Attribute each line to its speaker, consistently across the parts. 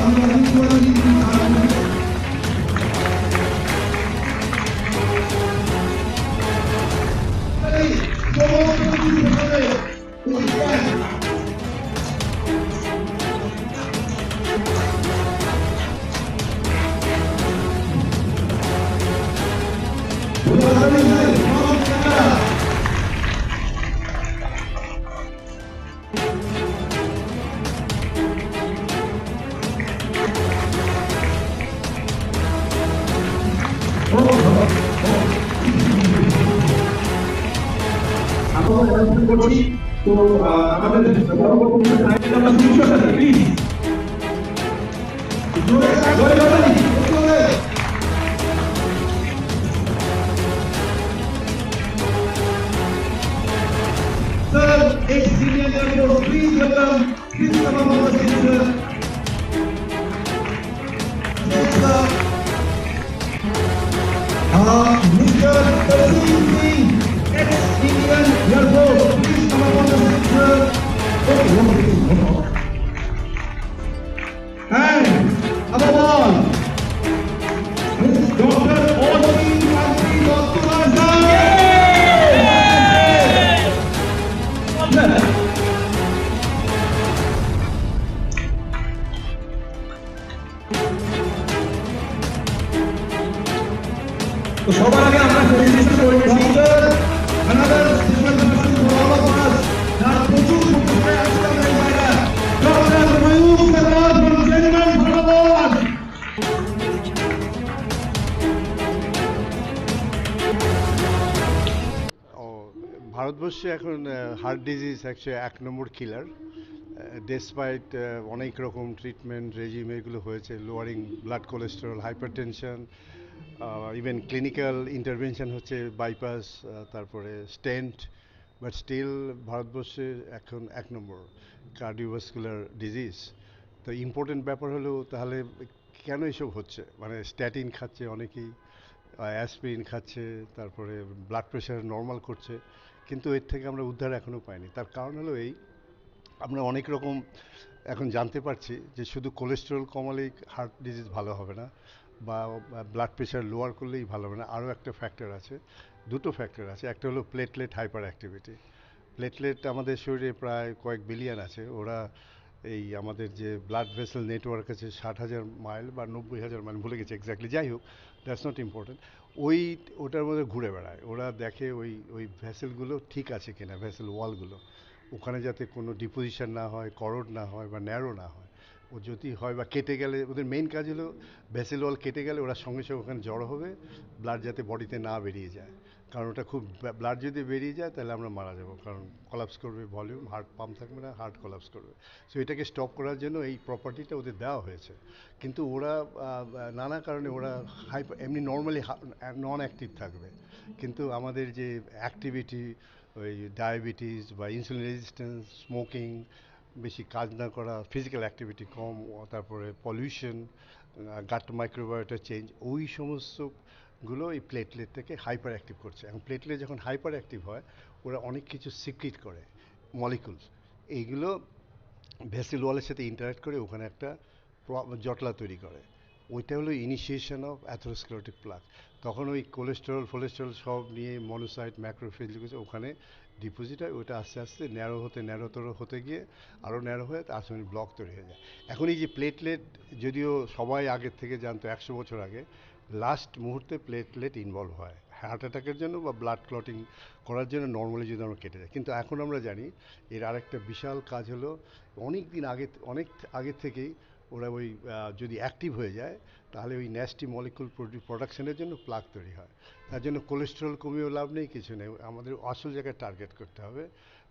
Speaker 1: আমরা অনুরোধ করছি তো আমাদের পরবর্তী আইটেম নাম্বার সাথে please Sir, ex-senior leader, please welcome Christopher Mohammed sir. Uh, Mr. Pradeep Singh, ex-Indian Air সবার আগে আমরা পরিবেশিত করে ডক্টর
Speaker 2: ভারতবর্ষে এখন হার্ট ডিজিজ অ্যাকচুয়ালি এক নম্বর কিলার ডেসপাইট অনেক রকম ট্রিটমেন্ট রেজিম এগুলো হয়েছে lowering blood cholesterol hypertension even clinical intervention হচ্ছে বাইপাস তারপরে স্টেন্ট বাট স্টিল ভারতবর্ষে এখন এক নম্বর কার্ডিওভাস্কুলার ডিজিজ তো ইম্পর্টেন্ট ব্যাপার হলো তাহলে কেন এসব হচ্ছে? মানে স্ট্যাটিন খাচ্ছে অনেকেই অ্যাসপিরিন খাচ্ছে, তারপরে ব্লাড প্রেশার নর্মাল করছে। কিন্তু এর থেকে আমরা উদ্ধার এখনও পাইনি। তার কারণ হলো এই, আমরা অনেক রকম এখন জানতে পারছি যে শুধু কোলেস্টেরল কমালেই হার্ট ডিজিজ ভালো হবে না বা ব্লাড প্রেশার লোয়ার করলেই ভালো হবে না। আরও একটা ফ্যাক্টর আছে, দুটো ফ্যাক্টর আছে। একটা হলো প্লেটলেট হাইপার অ্যাক্টিভিটি প্লেটলেট আমাদের শরীরে প্রায় কয়েক বিলিয়ন আছে। ওরা এই আমাদের যে ব্লাড ভেসেল নেটওয়ার্ক আছে ষাট হাজার মাইল বা নব্বই হাজার মাইল ভুলে গেছে এক্স্যাক্টলি যাই হোক দ্যাটস নট ইম্পর্টেন্ট ওই, ওটার মধ্যে ঘুরে বেড়ায়। ওরা দেখে ওই ওই ভেসেলগুলো ঠিক আছে কিনা ভেসেল ওয়ালগুলো ওখানে যাতে কোনো ডিপোজিশন না হয় করড না হয় বা ন্যারো না হয়। ও যদি হয় বা কেটে গেলে, ওদের মেইন কাজ হলো ভেসেল ওয়াল কেটে গেলে ওরা সঙ্গে সঙ্গে ওখানে জড়ো হবে ব্লাড যাতে বডিতে না বেরিয়ে যায়। কারণ ওটা খুব ব্লাড যদি বেরিয়ে যায়, তাহলে আমরা মারা যাব। কারণ কলাপস করবে ভলিউম হার্ট পাম্প থাকবে না হার্ট কলাপস করবে। সো এটাকে স্টপ করার জন্য এই প্রপার্টিটা ওদের দেওয়া হয়েছে। কিন্তু ওরা নানা কারণে ওরা হাই এমনি নর্মালি নন অ্যাক্টিভ থাকবে। কিন্তু আমাদের যে অ্যাক্টিভিটি ওই ডায়াবেটিস বা ইনসুলিন রেজিস্ট্যান্স স্মোকিং বেশি কাজ না করা ফিজিক্যাল অ্যাক্টিভিটি কম তারপরে পলিউশন গাট মাইক্রোবায়োটা চেঞ্জ ওই সমস্তগুলো এই প্লেটলেটটাকে হাইপার অ্যাক্টিভ করছে। এখন প্লেটলেট যখন হাইপার অ্যাক্টিভ হয়, ওরা অনেক কিছু সিক্রিট করে মলিকুলস এইগুলো ভেসেল ওয়ালের সাথে ইন্টারাক্ট করে ওখানে একটা জটলা তৈরি করে। ওইটা হলো ইনিশিয়েশন অফ অ্যাথোরোস্ক্লেরোটিক প্লাক তখন ওই কোলেস্টেরল ফোলেস্টেরল সব নিয়ে মনোসাইট ম্যাক্রোফেজ ওখানে ডিপোজিট হয় ওটা আস্তে আস্তে ন্যারো হতে ন্যারোতর হতে গিয়ে আরও ন্যারো হয়ে তার আসলে ব্লক তৈরি হয়ে যায়। এখন এই যে প্লেটলেট যদিও সবাই আগের থেকে জানতো, একশো বছর আগে লাস্ট মুহূর্তে প্লেটলেট ইনভলভ হয়। হার্ট অ্যাটাকের জন্য বা ব্লাড ক্লটিং করার জন্য নর্মালি যদি আমরা কেটে যায় কিন্তু এখন আমরা জানি, এর আরেকটা বিশাল কাজ হলো অনেক দিন আগে, অনেক আগে থেকেই ওরা ওই যদি অ্যাক্টিভ হয়ে যায়, তাহলে ওই ন্যাস্টি মলিকুল প্রোডাকশনের জন্য প্লাক তৈরি হয়। তার জন্য কোলেস্টেরল কমিয়েও লাভ নেই, কিছু নেই। আমাদের আসল জায়গায় টার্গেট করতে হবে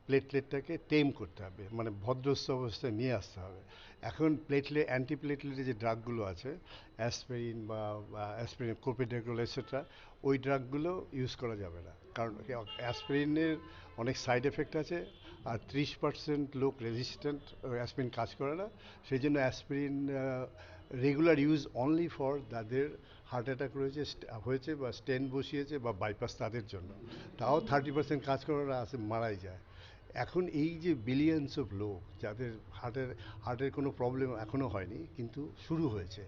Speaker 2: প্লেটলেটটাকে টেম করতে হবে মানে ভদ্রস্থ অবস্থায় নিয়ে আসতে হবে। এখন প্লেটলেট অ্যান্টি প্লেটলেটের যে ড্রাগগুলো আছে অ্যাসপিরিন বা অ্যাসপিরিন কোপিডেগ্রোল এটসেট্রা ওই ড্রাগগুলো ইউজ করা যাবে না। কারণ অ্যাসপিরিনের অনেক সাইড এফেক্ট আছে আর ত্রিশ পার্সেন্ট লোক রেজিস্ট্যান্ট অ্যাসপিরিন কাজ করে না। সেই জন্য aspirin regular use only for যাদের হার্ট অ্যাটাক রয়েছে হয়েছে বা স্টেন বসিয়েছে বা বাইপাস তাদের জন্য। তাও থার্টি পার্সেন্ট কাজ করার আছে মারাই যায়। এখন এই যে বিলিয়ন্স অফ লোক যাদের হার্টের হার্টের কোনো প্রবলেম এখনও হয়নি, কিন্তু শুরু হয়েছে,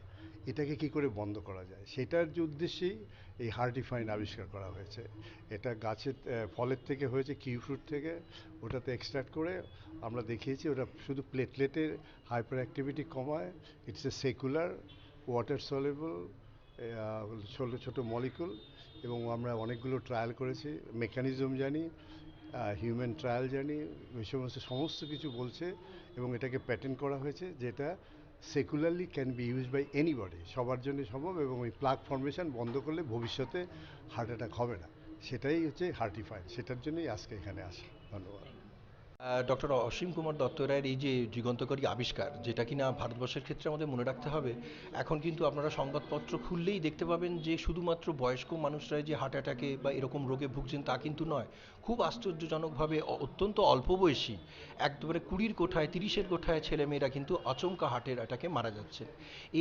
Speaker 2: এটাকে কি করে বন্ধ করা যায়? সেটার যে উদ্দেশ্যেই এই হার্টিফাইন আবিষ্কার করা হয়েছে। এটা গাছের ফলের থেকে হয়েছে কিউ ফ্রুট থেকে, ওটাতে এক্সট্রাক্ট করে আমরা দেখিয়েছি, ওটা শুধু প্লেটলেটের হাইপার অ্যাক্টিভিটি কমায় it's a secular water soluble ছোটো ছোটো মলিকুল এবং আমরা অনেকগুলো ট্রায়াল করেছি মেকানিজম জানি হিউম্যান ট্রায়াল জার্নি ওই সমস্ত সমস্ত কিছু বলছে এবং এটাকে প্যাটেন্ট করা হয়েছে যেটা secularly can be use by anybody সবার জন্য সম্ভব এবং ওই প্লাক ফর্মেশন বন্ধ করলে ভবিষ্যতে হার্ট অ্যাটাক হবে না। সেটাই হচ্ছে হার্টিফাই সেটার জন্যই আজকে এখানে আসা ধন্যবাদ।
Speaker 3: ডক্টর অসীম কুমার দত্ত রায়ের এই যে যুগান্তকারী আবিষ্কার, যেটা কিনা ভারতবর্ষের ক্ষেত্রে আমাদের মনে রাখতে হবে, এখন কিন্তু আপনারা সংবাদপত্র খুললেই দেখতে পাবেন যে শুধুমাত্র বয়স্ক মানুষরাই যে হার্ট অ্যাটাকে বা এরকম রোগে ভুগছেন তা কিন্তু নয়, খুব আশ্চর্যজনকভাবে অত্যন্ত অল্প বয়সী একবারে কুড়ির কোঠায়, তিরিশের কোঠায় ছেলেমেয়েরা কিন্তু আচমকা হার্টের অ্যাটাকে মারা যাচ্ছে।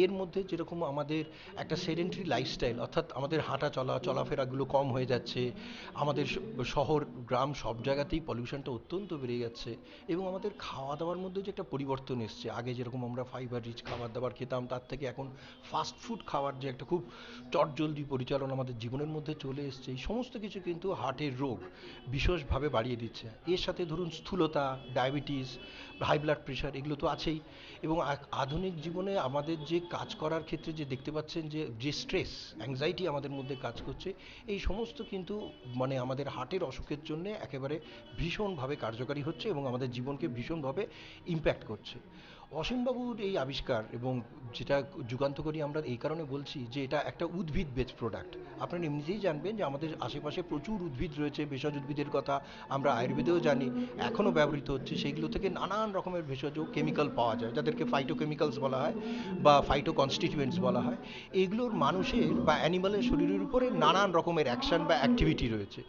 Speaker 3: এর মধ্যে যেরকম আমাদের একটা সেডেন্টারি লাইফস্টাইল অর্থাৎ আমাদের হাঁটা চলা, চলাফেরাগুলো কম হয়ে যাচ্ছে, আমাদের শহর, গ্রাম সব জায়গাতেই পলিউশনটা অত্যন্ত বেড়ে যাচ্ছে। এবং আমাদের খাওয়া দাওয়ার মধ্যে যে একটা পরিবর্তন এসছে। আগে যেরকম আমরা ফাইবার রিচ খাবার দাবার খেতাম, তার থেকে এখন ফাস্ট ফুড খাওয়ার যে একটা খুব চটজলদি পরিচালনা আমাদের জীবনের মধ্যে চলে এসছে। এই সমস্ত কিছু কিন্তু হার্টের রোগ বিশেষভাবে বাড়িয়ে দিচ্ছে। এর সাথে ধরুন স্থূলতা ডায়াবেটিস হাই ব্লাড প্রেশার এগুলো তো আছেই। এবং আধুনিক জীবনে আমাদের যে কাজ করার ক্ষেত্রে যে দেখতে পাচ্ছেন যে যে স্ট্রেস অ্যাংজাইটি আমাদের মধ্যে কাজ করছে, এই সমস্ত কিন্তু মানে আমাদের হার্টের অসুখের জন্য একেবারে ভীষণভাবে কার্যকারী হচ্ছে। এবং আমাদের জীবনকে ভীষণভাবে ইম্প্যাক্ট করছে। অসীমবাবুর এই আবিষ্কার এবং যেটা যুগান্তকারী আমরা এই কারণে বলছি যে এটা একটা উদ্ভিদ বেচ প্রোডাক্ট আপনারা এমনিতেই জানবেন যে আমাদের আশেপাশে প্রচুর উদ্ভিদ রয়েছে, ভেষজ উদ্ভিদের কথা আমরা আয়ুর্বেদেও জানি, এখনও ব্যবহৃত হচ্ছে। সেইগুলো থেকে নানান রকমের ভেষজ কেমিক্যাল পাওয়া যায়, যাদেরকে ফাইটোকেমিক্যালস বলা হয় বা ফাইটো কনস্টিটিউয়েন্টস বলা হয়। এইগুলোর মানুষের বা অ্যানিমালের শরীরের উপরে নানান রকমের অ্যাকশন বা অ্যাক্টিভিটি রয়েছে।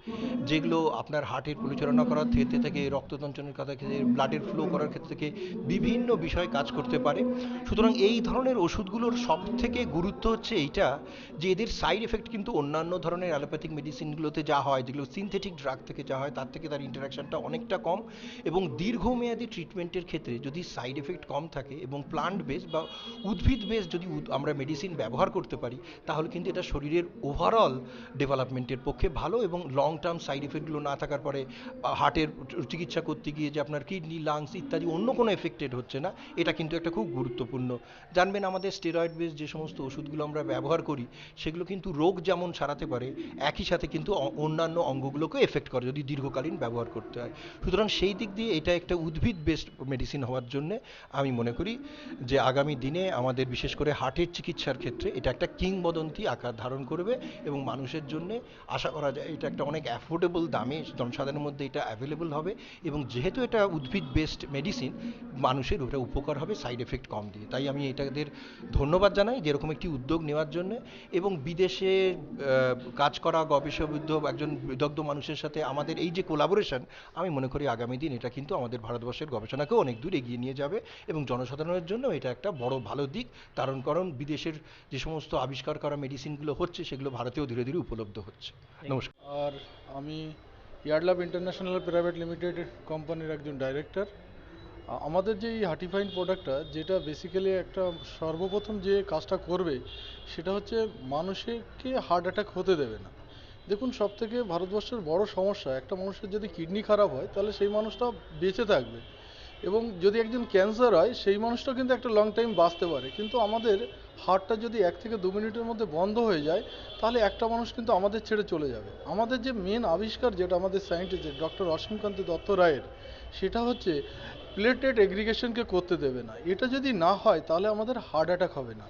Speaker 3: যেগুলো আপনার হার্টের পরিচালনা করার ক্ষেত্রে থেকে, রক্ততঞ্চনের কথা থেকে ব্লাডের ফ্লো করার ক্ষেত্রে থেকে, বিভিন্ন বিষয় কাজ করতে পারে। সুতরাং এই ধরনের ওষুধগুলোর সব থেকে গুরুত্ব হচ্ছে এইটা যে এদের সাইড এফেক্ট কিন্তু অন্যান্য ধরনের অ্যালোপ্যাথিক মেডিসিনগুলোতে যা হয়, যেগুলো সিনথেটিক ড্রাগ থেকে যা হয়, তার থেকে তার ইন্টারাকশনটা অনেকটা কম এবং দীর্ঘমেয়াদী ট্রিটমেন্টের ক্ষেত্রে যদি সাইড এফেক্ট কম থাকে এবং প্লান্ট বেস বা উদ্ভিদ বেস যদি আমরা মেডিসিন ব্যবহার করতে পারি, তাহলে কিন্তু এটা শরীরের ওভারঅল ডেভেলপমেন্টের পক্ষে ভালো এবং লং টার্ম সাইড এফেক্টগুলো না থাকার পরে হার্টের চিকিৎসা করতে গিয়ে যে আপনার কিডনি লাংস ইত্যাদি অন্য কোনো এফেক্টেড হচ্ছে না এটা কিন্তু একটা খুব গুরুত্বপূর্ণ। জানবেন আমাদের স্টেরয়েড বেস যে সমস্ত ওষুধগুলো আমরা ব্যবহার করি, সেগুলো কিন্তু রোগ যেমন সারাতে পারে, একই সাথে কিন্তু অন্যান্য অঙ্গগুলোকে এফেক্ট করে যদি দীর্ঘকালীন ব্যবহার করতে হয়। সুতরাং সেই দিক দিয়ে এটা একটা উদ্ভিদ বেসড মেডিসিন হওয়ার জন্য আমি মনে করি যে আগামী দিনে আমাদের বিশেষ করে হার্টের চিকিৎসার ক্ষেত্রে এটা একটা কিংবদন্তি আকার ধারণ করবে এবং মানুষের জন্য আশা করা যায় এটা একটা অনেক অ্যাফোর্ডেবল দামে জনসাধারণের মধ্যে এটা অ্যাভেলেবল হবে এবং যেহেতু এটা উদ্ভিদ বেসড মেডিসিন মানুষের ওটা উপকার হবে সাইড এফেক্ট কম দিয়ে। তাই আমি এটাদের ধন্যবাদ জানাই যেরকম একটি উদ্যোগ নেওয়ার জন্য। এবং বিদেশে কাজ করা গবেষকবৃদ্ধ একজন বিদগ্ধ মানুষের সাথে আমাদের এই যে কোলাবোরেশন আমি মনে করি আগামী দিন এটা কিন্তু আমাদের ভারতবর্ষের গবেষণাকেও অনেক দূর এগিয়ে নিয়ে যাবে। এবং জনসাধারণের জন্য এটা একটা বড় ভালো দিক। কারণ কারণ বিদেশের যে সমস্ত আবিষ্কার করা মেডিসিনগুলো হচ্ছে সেগুলো ভারতেও ধীরে ধীরে উপলব্ধ হচ্ছে। নমস্কার।
Speaker 4: আর আমি ইয়ারলাভ ইন্টারন্যাশনাল প্রাইভেট লিমিটেড কোম্পানির একজন ডাইরেক্টর আমাদের যে এই হার্টিফাইন প্রোডাক্টটা যেটা বেসিক্যালি একটা সর্বপ্রথম যে কাজটা করবে, সেটা হচ্ছে মানুষকে হার্ট অ্যাটাক হতে দেবে না। দেখুন সব থেকে ভারতবর্ষের বড় সমস্যা, একটা মানুষের যদি কিডনি খারাপ হয়, তাহলে সেই মানুষটা বেঁচে থাকবে। এবং যদি একজন ক্যান্সার হয়, সেই মানুষটা কিন্তু একটা লং টাইম বাঁচতে পারে। কিন্তু আমাদের হার্টটা যদি এক থেকে দু মিনিটের মধ্যে বন্ধ হয়ে যায়, তাহলে একটা মানুষ কিন্তু আমাদের ছেড়ে চলে যাবে। আমাদের যে মেন আবিষ্কার, যেটা আমাদের সায়েন্টিস্ট ডক্টর অসীমকান্তি দত্ত রায়ের, সেটা হচ্ছে প্লেটেড এগ্রিগেশনকে করতে দেবে না। এটা যদি না হয়, তাহলে আমাদের হার্ট অ্যাটাক হবে না।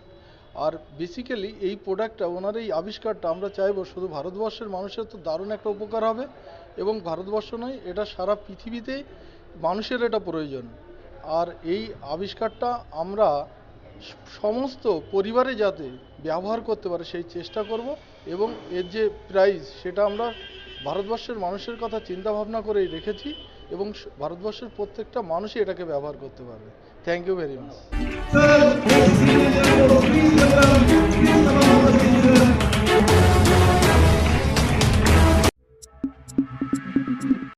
Speaker 4: আর বেসিক্যালি এই প্রোডাক্টটা ওনার এই আবিষ্কারটা আমরা চাইব শুধু ভারতবর্ষের মানুষের তো দারুণ একটা উপকার হবে এবং ভারতবর্ষ নয়, এটা সারা পৃথিবীতে মানুষের এটা প্রয়োজন। আর এই আবিষ্কারটা আমরা সমস্ত পরিবারে যাতে ব্যবহার করতে পারে, সেই চেষ্টা করব এবং এর যে প্রাইস সেটা আমরা ভারতবর্ষের মানুষের কথা চিন্তা ভাবনা করেই রেখেছি। এবং ভারতবর্ষের প্রত্যেকটা মানুষই এটাকে ব্যবহার করতে পারবে। Thank you very much